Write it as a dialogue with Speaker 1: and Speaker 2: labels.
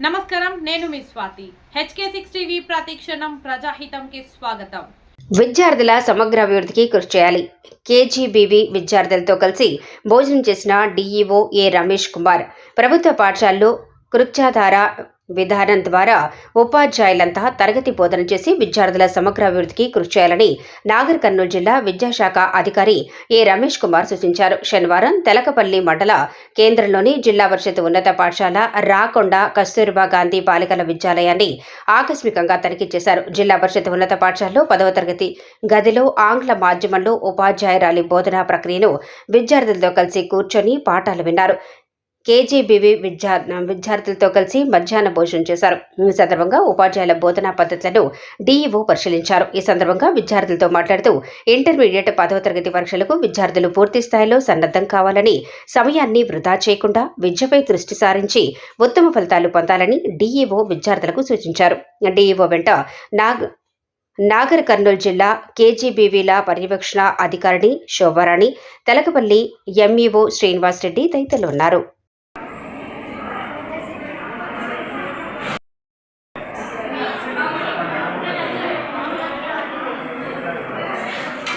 Speaker 1: నమస్కారం నేను మీ Swathi. H K six TV ప్రతిక్షణం ప్రజాహితంకి స్వాగతం.
Speaker 2: విద్యార్థుల సమగ్ర అభివృద్ధికి కృషి చేయాలి. కేజీబీవీ విద్యార్థులతో కలిసి భోజనం చేసిన డీఈఓ ఏ రమేష్ కుమార్. ప్రభుత్వ పాఠశాలలో కృత్యాధార విధానం ద్వారా ఉపాధ్యాయులంతా తరగతి బోధన చేసి విద్యార్థుల సమగ్ర అభివృద్ధికి కృషి చేయాలని నాగర్ కర్నూలు జిల్లా విద్యాశాఖ అధికారి ఏ రమేష్ కుమార్ సూచించారు. శనివారం తెలకపల్లి మండల కేంద్రంలోని జిల్లా పరిషత్ ఉన్నత పాఠశాల రాకొండ కస్తూర్బా గాంధీ బాలికల విద్యాలయాన్ని ఆకస్మికంగా తనిఖీ చేశారు. జిల్లా పరిషత్ ఉన్నత పాఠశాలలో పదవ తరగతి గదిలో ఆంగ్ల మాధ్యమంలో ఉపాధ్యాయురాలి బోధనా ప్రక్రియను విద్యార్థులతో కలిసి కూర్చొని పాఠాలు విన్నారు. కేజీబీవీ విద్యా విద్యార్థులతో కలిసి మధ్యాహ్న భోజనం చేశారు. ఈ సందర్భంగా ఉపాధ్యాయుల బోధనా పద్ధతులను డీఈఓ పరిశీలించారు. ఈ సందర్భంగా విద్యార్థులతో మాట్లాడుతూ ఇంటర్మీడియట్ పదవ తరగతి పరీక్షలకు విద్యార్థులు పూర్తి స్థాయిలో సన్నద్ధం కావాలని సమయాన్ని వృధా చేయకుండా విద్యపై దృష్టి సారించి ఉత్తమ ఫలితాలు పొందాలని డీఈఓ విద్యార్థులకు సూచించారు. డీఈఓ వెంట నాగ్ నాగర్ కర్నూలు జిల్లా కేజీబీవీల పర్యవేక్షణ అధికారిని Shobharani Telakapalli M E O Srinivas Reddy తదితరులు ఉన్నారు.